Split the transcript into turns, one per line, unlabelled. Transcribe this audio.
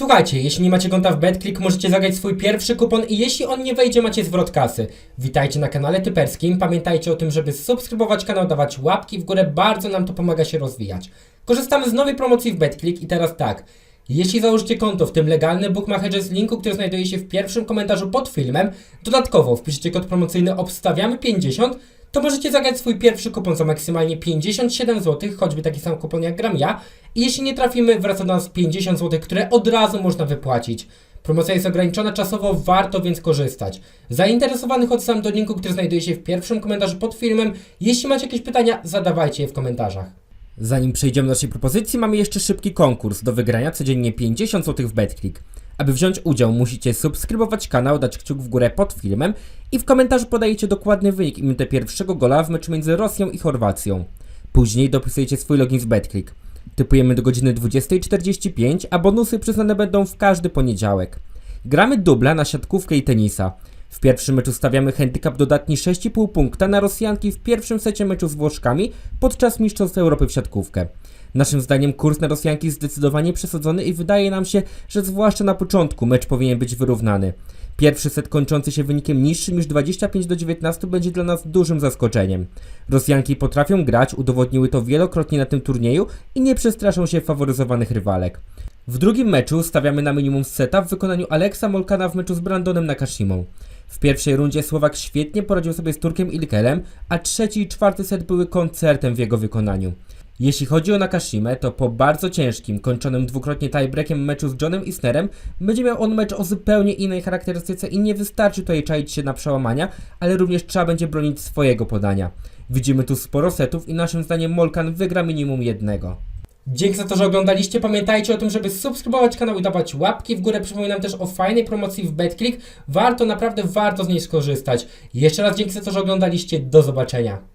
Słuchajcie, jeśli nie macie konta w BetClick, możecie zagrać swój pierwszy kupon i jeśli on nie wejdzie, macie zwrot kasy. Witajcie na kanale typerskim. Pamiętajcie o tym, żeby subskrybować kanał, dawać łapki w górę, bardzo nam to pomaga się rozwijać. Korzystamy z nowej promocji w BetClick i teraz tak. Jeśli założycie konto, w tym legalny bookmacherze z linku, który znajduje się w pierwszym komentarzu pod filmem, dodatkowo wpiszcie kod promocyjny obstawiamy 50, to możecie zagrać swój pierwszy kupon za maksymalnie 57 zł, choćby taki sam kupon jak gram ja. I jeśli nie trafimy, wraca do nas 50 zł, które od razu można wypłacić. Promocja jest ograniczona czasowo, warto więc korzystać. Zainteresowanych odsyłam do linku, który znajduje się w pierwszym komentarzu pod filmem. Jeśli macie jakieś pytania, zadawajcie je w komentarzach. Zanim przejdziemy do naszej propozycji, mamy jeszcze szybki konkurs do wygrania codziennie 50 zł w BetClick. Aby wziąć udział, musicie subskrybować kanał, dać kciuk w górę pod filmem i w komentarzu podajecie dokładny wynik i minutę pierwszego gola w meczu między Rosją i Chorwacją. Później dopisujecie swój login z BetClick. Typujemy do godziny 20.45, a bonusy przyznane będą w każdy poniedziałek. Gramy dubla na siatkówkę i tenisa. W pierwszym meczu stawiamy handicap dodatni 6,5 punkta na Rosjanki w pierwszym secie meczu z Włoszkami podczas Mistrzostw Europy w siatkówkę. Naszym zdaniem kurs na Rosjanki jest zdecydowanie przesadzony i wydaje nam się, że zwłaszcza na początku mecz powinien być wyrównany. Pierwszy set kończący się wynikiem niższym niż 25 do 19 będzie dla nas dużym zaskoczeniem. Rosjanki potrafią grać, udowodniły to wielokrotnie na tym turnieju i nie przestraszą się faworyzowanych rywalek. W drugim meczu stawiamy na minimum seta w wykonaniu Aleksa Molkana w meczu z Brandonem Nakashimą. W pierwszej rundzie Słowak świetnie poradził sobie z Turkiem Ilkelem, a trzeci i czwarty set były koncertem w jego wykonaniu. Jeśli chodzi o Nakashimę, to po bardzo ciężkim, kończonym dwukrotnie tiebreakiem meczu z Johnem Isnerem, będzie miał on mecz o zupełnie innej charakterystyce i nie wystarczy tutaj czaić się na przełamania, ale również trzeba będzie bronić swojego podania. Widzimy tu sporo setów i naszym zdaniem Molkan wygra minimum jednego. Dzięki za to, że oglądaliście. Pamiętajcie o tym, żeby subskrybować kanał i dawać łapki w górę. Przypominam też o fajnej promocji w BetClick. Warto, naprawdę warto z niej skorzystać. Jeszcze raz dzięki za to, że oglądaliście. Do zobaczenia.